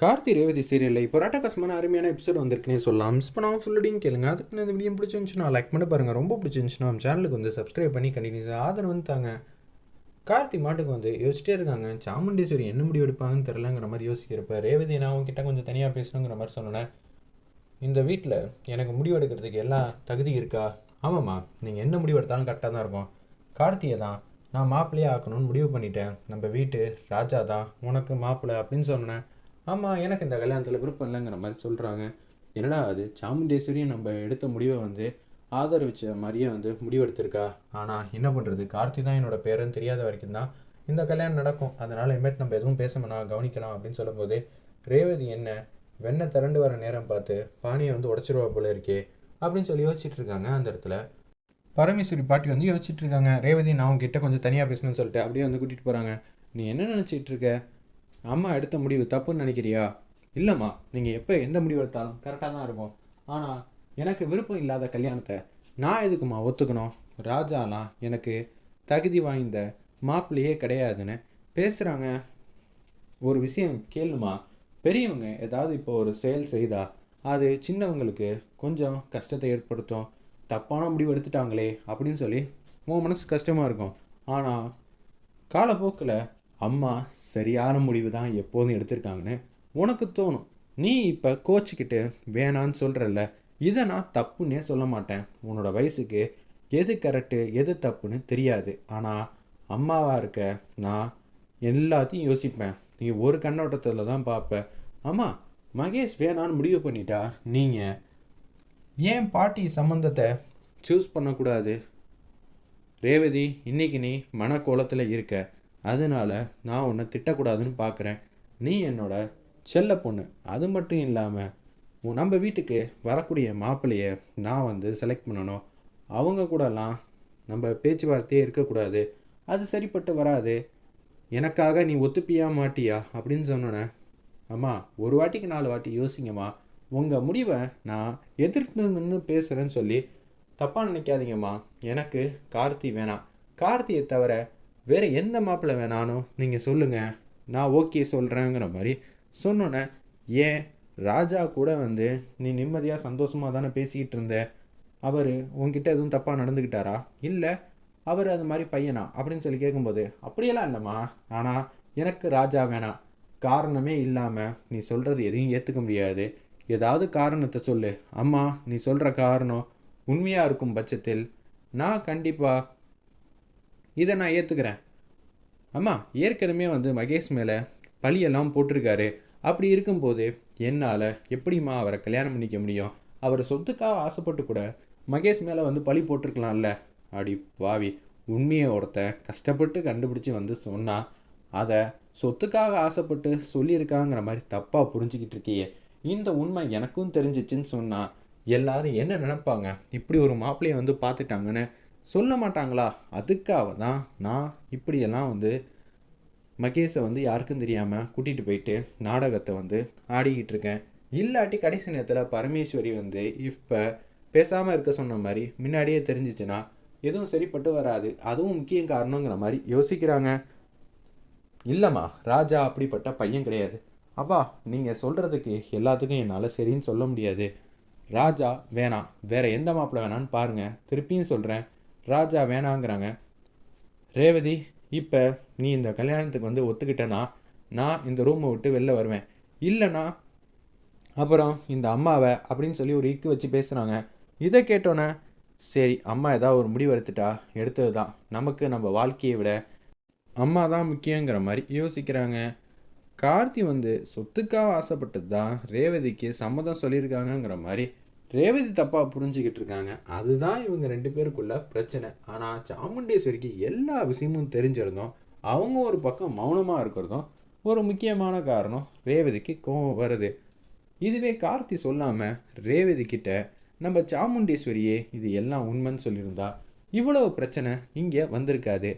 கார்த்தி ரேவதி சீரியலில் இப்போ ராட்டகாசமான அருமையான எபிசோட் வந்திருக்குன்னே சொல்லலாம். மிஸ் பண்ணாமல் ஃபுல்லடியும் கேளுங்க. அதுக்கு இந்த வீடியோ பிடிச்சிருந்துச்சுன்னா லைக் பண்ணி பாருங்கள் ரொம்ப பிடிச்சிருந்துச்சுன்னா நம்ம சேனலுக்கு வந்து சப்ஸ்கிரைப் பண்ணி கண்டினியூஸ் ஆதரவு வந்து தாங்க. கார்த்தி மாட்டுக்கு வந்து யோசிச்சிட்டே இருக்காங்க. சாமுண்டீஸ்வரி என்ன முடிவு எடுப்பாங்கன்னு தெரிலங்கிற மாதிரி யோசிக்கிறப்ப ரேவதி நான் அவங்ககிட்ட கொஞ்சம் தனியாக பேசணுங்கிற மாதிரி சொன்னேன். இந்த வீட்டில் எனக்கு முடிவு எடுக்கிறதுக்கு எல்லாம் தகுதி இருக்கா? ஆமாம்மா நீங்கள் என்ன முடிவு எடுத்தாலும் கரெக்டாக தான் இருக்கும். கார்த்தியை தான் நான் மாப்பிள்ளையே ஆக்கணும்னு முடிவு பண்ணிட்டேன். நம்ம வீட்டு ராஜா தான் உனக்கு மாப்பிள்ளை அப்படின்னு சொன்னேன். ஆமாம் எனக்கு இந்த கல்யாணத்தில் விருப்பம் இல்லைங்கிற மாதிரி சொல்கிறாங்க என்னடா அது? சாமுண்டேஸ்வரியும் நம்ம எடுத்த முடிவை வந்து ஆதரவிச்ச மாதிரியே வந்து முடிவெடுத்திருக்கா? ஆனால் என்ன பண்ணுறது கார்த்தி தான் என்னோட பேருன்னு தெரியாத வரைக்கும் தான் இந்த கல்யாணம் நடக்கும். அதனால் இனிமேட் நம்ம எதுவும் பேச வேணாம் கவனிக்கலாம் அப்படின்னு சொல்லும்போது ரேவதி என்ன? வெண்ணெய் திரண்டு வர நேரம் பார்த்து பானியை வந்து உடச்சிருவா போல இருக்கே அப்படின்னு சொல்லி யோசிச்சுட்டு இருக்காங்க அந்த இடத்துல. பரமேஸ்வரி பாட்டி வந்து யோசிச்சுட்டு இருக்காங்க. ரேவதி நான் உங்ககிட்ட கொஞ்சம் தனியாக பேசணும்னு சொல்லிட்டு அப்படியே வந்து கூட்டிகிட்டு போகிறாங்க நீ என்ன நினச்சிட்டு இருக்க? அம்மா எடுத்த முடிவு தப்புன்னு நினைக்கிறியா? இல்லைம்மா நீங்கள் எப்போ எந்த முடிவு எடுத்தாலும் கரெக்டாக தான் இருக்கும் ஆனால் எனக்கு விருப்பம் இல்லாத கல்யாணத்தை நான் எதுக்குமா ஒத்துக்கணும்? ராஜாலாம் எனக்கு தகுதி வாய்ந்த மாப்பிள்ளையே கிடையாதுன்னு பேசுகிறாங்க ஒரு விஷயம் கேளுமா? பெரியவங்க ஏதாவது இப்போ ஒரு செயல் செய்தால் அது சின்னவங்களுக்கு கொஞ்சம் கஷ்டத்தை ஏற்படுத்தும். தப்பான முடிவு எடுத்துட்டாங்களே அப்படின்னு சொல்லி உன் மனசு கஷ்டமாக இருக்கும். ஆனால் காலப்போக்கில் அம்மா சரியான முடிவு தான் எப்போதும் எடுத்திருக்காங்கன்னு உனக்கு தோணும். நீ இப்போ கோச்சிக்கிட்டு வேணான்னு சொல்கிறல்ல இதை நான் தப்புன்னே சொல்ல மாட்டேன். உன்னோட வயசுக்கு எது கரெக்டு எது தப்புன்னு தெரியாது. ஆனால் அம்மாவாக இருக்க நான் எல்லாத்தையும் யோசிப்பேன். நீ ஒரு கண்ணோட்டத்தில் தான் பார்ப்பேன் அம்மா மகேஷ் வேணான்னு முடிவு பண்ணிட்டா? நீங்கள் ஏன் பாட்டி சம்மந்தத்தை சூஸ் பண்ணக்கூடாது? ரேவதி இன்னைக்கு நீ மனக்கோலத்தில் இருக்க. அதனால நான் உன்னை திட்டக்கூடாதுன்னு பார்க்குறேன் நீ என்னோட செல்ல பொண்ணு. அது மட்டும் இல்லாமல் நம்ம வீட்டுக்கு வரக்கூடிய மாப்பிள்ளையை நான் வந்து செலக்ட் பண்ணணும். அவங்க கூடலாம் நம்ம பேச்சுவார்த்தையே இருக்கக்கூடாது. அது சரிப்பட்டு வராது. எனக்காக நீ ஒத்துப்பியா மாட்டியா? அப்படின்னு சொன்னோன்னே அம்மா ஒரு வாட்டிக்கு நாலு வாட்டி யோசிங்கம்மா. உங்கள் முடிவை நான் எதிர்த்து நின்று பேசுகிறேன்னு சொல்லி தப்பாக நினைக்காதீங்கம்மா. எனக்கு கார்த்தி வேணாம். கார்த்தியை தவிர வேறு எந்த மாப்பிள்ளை வேணாலும் நீங்கள் சொல்லுங்கள் நான் ஓகே சொல்கிறேங்கிற மாதிரி சொன்னோன்னே ஏன்? ராஜா கூட வந்து நீ நிம்மதியாக சந்தோஷமாக தானே பேசிக்கிட்டு இருந்த? அவர் உங்ககிட்ட எதுவும் தப்பாக நடந்துக்கிட்டாரா? இல்லை அவர் அது மாதிரி பையனா? அப்படின்னு சொல்லி கேட்கும்போது அப்படியெல்லாம் இல்லைம்மா. ஆனால் எனக்கு ராஜா வேணாம். காரணமே இல்லாமல் நீ சொல்கிறது எதையும் ஏற்றுக்க முடியாது. ஏதாவது காரணத்தை சொல்லு. அம்மா நீ சொல்கிற காரணம் உண்மையாக இருக்கும் பட்சத்தில் நான் கண்டிப்பாக இதை நான் ஏற்றுக்கிறேன் அம்மா ஏற்கனவே வந்து மகேஷ் மேலே பழியெல்லாம் போட்டிருக்காரு. அப்படி இருக்கும்போது என்னால் எப்படிம்மா அவரை கல்யாணம் பண்ணிக்க முடியும்? அவர் சொத்துக்காக ஆசைப்பட்டு கூட மகேஷ் மேலே வந்து பழி போட்டிருக்கலாம்ல. அப்படி பாவி உண்மையை ஒருத்தன் கஷ்டப்பட்டு கண்டுபிடிச்சி வந்து சொன்னால் அதை சொத்துக்காக ஆசைப்பட்டு சொல்லியிருக்காங்கிற மாதிரி தப்பாக புரிஞ்சுக்கிட்டு இருக்கியே. இந்த உண்மை எனக்கும் தெரிஞ்சிச்சின்னு சொன்னால் எல்லாரும் என்ன நினைப்பாங்க? இப்படி ஒரு மாப்பிள்ளையை வந்து பார்த்துட்டாங்கன்னு சொல்ல மாட்டாங்களா? அதுக்காக தான் நான் இப்படியெல்லாம் வந்து மகேஷை வந்து யாருக்கும் தெரியாமல் கூட்டிகிட்டு போயிட்டு நாடகத்தை வந்து ஆடிக்கிட்டு இருக்கேன். இல்லாட்டி கடைசி நேரத்தில் பரமேஸ்வரி வந்து இப்போ பேசாமல் இருக்க சொன்ன மாதிரி முன்னாடியே தெரிஞ்சிச்சுன்னா எதுவும் சரிப்பட்டு வராது. அதுவும் முக்கிய காரணங்கிற மாதிரி யோசிக்கிறாங்க. இல்லைம்மா ராஜா அப்படிப்பட்ட பையன் கிடையாது. அப்பா நீங்கள் சொல்கிறதுக்கு எல்லாத்துக்கும் என்னால் சரின்னு சொல்ல முடியாது. ராஜா வேணாம். வேறு எந்த மாப்பிள்ளை வேணான்னு பாருங்கள் திருப்பியும் சொல்கிறேன் ராஜா வேணாங்கிறாங்க. ரேவதி இப்போ நீ இந்த கல்யாணத்துக்கு வந்து ஒத்துக்கிட்டேன்னா நான் இந்த ரூமை விட்டு வெளில வருவேன். இல்லைன்னா அப்புறம் இந்த அம்மாவை அப்படின்னு சொல்லி ஒரு இக்கு வச்சு பேசுகிறாங்க இதை கேட்டோன்னே சரி அம்மா ஏதாவது ஒரு முடிவு எடுத்துட்டா? எடுத்தது தான் நமக்கு நம்ம வாழ்க்கையை விட அம்மா தான் முக்கியங்கிற மாதிரி யோசிக்கிறாங்க. கார்த்தி வந்து சொத்துக்காக ஆசைப்பட்டது தான் ரேவதிக்கு சம்மதம் சொல்லியிருக்காங்கங்கிற மாதிரி ரேவதி தப்பாக புரிஞ்சுக்கிட்டு இருக்காங்க அதுதான் இவங்க ரெண்டு பேருக்குள்ள பிரச்சனை. ஆனால் சாமுண்டேஸ்வரிக்கு எல்லா விஷயமும் தெரிஞ்சிருந்தோம் அவங்க ஒரு பக்கம் மௌனமாக இருக்கிறதும் ஒரு முக்கியமான காரணம் ரேவதிக்கு கோவம் வருது. இதுவே கார்த்தி சொல்லாமல் ரேவதி கிட்ட நம்ம சாமுண்டேஸ்வரியே இது எல்லாம் உண்மைன்னு சொல்லியிருந்தா இவ்வளவு பிரச்சனை இங்கே வந்திருக்காது.